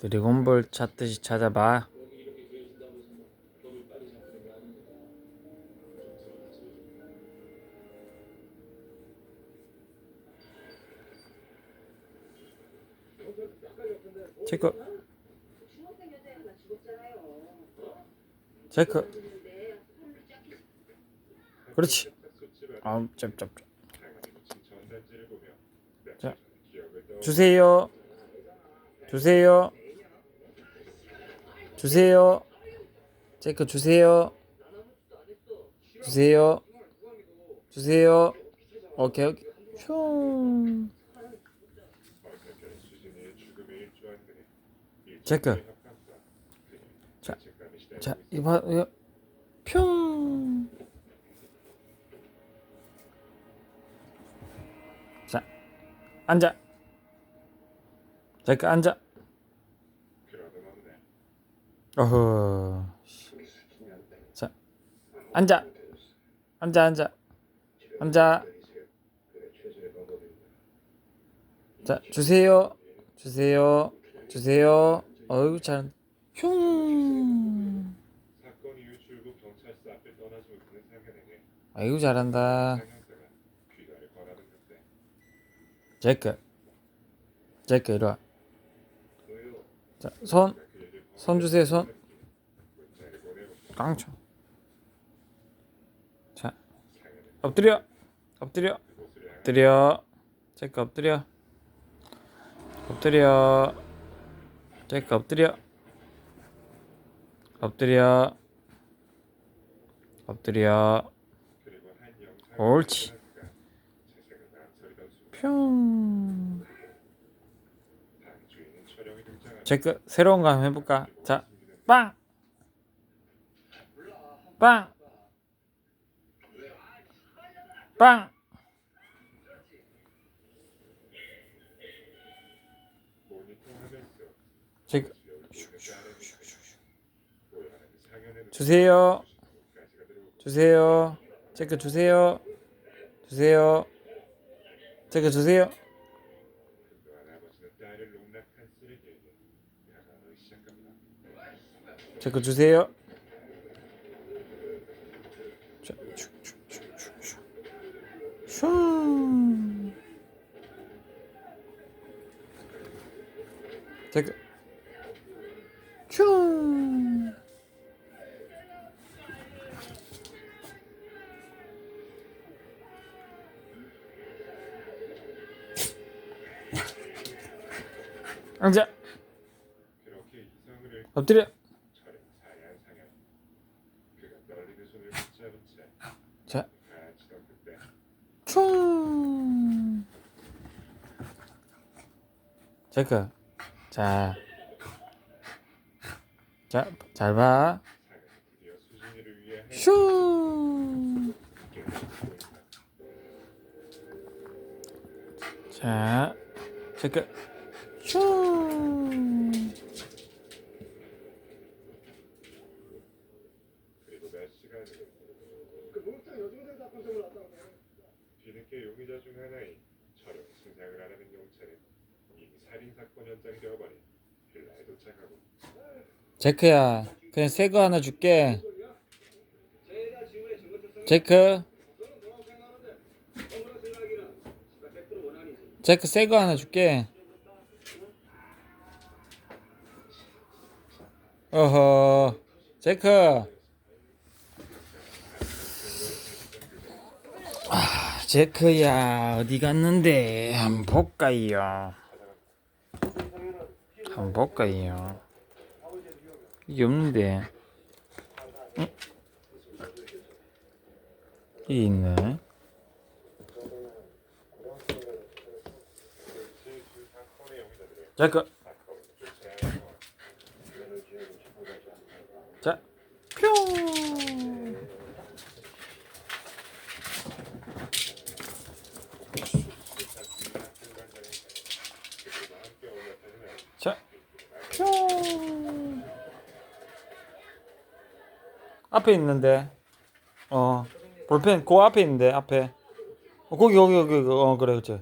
드래곤볼 찾듯이 찾아봐. 체크. 체크. 그렇지. 아, 짭짭. 자, 주세요. 주세요. 주세요. 체크 주세요. 주세요. 주세요. 오케이 오케이. 슝. 체크. 자, 자 이거 봐, 이거 평. 자, 앉아. 체크 앉아. 어허. 자, 앉아. 앉아, 앉아. 앉아. 자, 주세요. 주세요. 주세요. 어이구, 잘. 흉. 아이고, 잘한다. 제크. 제크, 이리 와. 자, 손. 그에게 손 주세요, 보내고 깡총. 자, 엎드려. 엎드려. 엎드려. 제크 엎드려. 엎드려. 제크 엎드려. 엎드려. 엎드려. 영상 옳지. 재생을 낭설이던 순간 뿅. 당 주인은 촬영이 등장하자 제크 새로운 거 한번 해볼까? 자, 빵. 빵. 빵. 상현의 주세요. 주세요. 체크 주세요. 주세요. 체크 주세요. 시작합니다. 체크 주세요. 자, 슉, 슉, 슉, 슉. 앉아. 엎드려. 자, 충. 체크. 자. 자, 잘 봐. 슝. 자, 체크. 후 제크야, 그냥 새 거 하나 줄게. 제크. 제크 새 거 하나 줄게. 어허, 제크. 아, 제크야 어디 갔는데 한번 볼까요? 한번 볼까요? 이게 없는데. 응? 이게 있네. 제크. 사건을 쫓아야 자, 뿅. 자, 뿅. 앞에 있는데, 어, 볼펜 그 앞에 있는데 앞에. 어, 거기 거기 거기 어 그래 그치.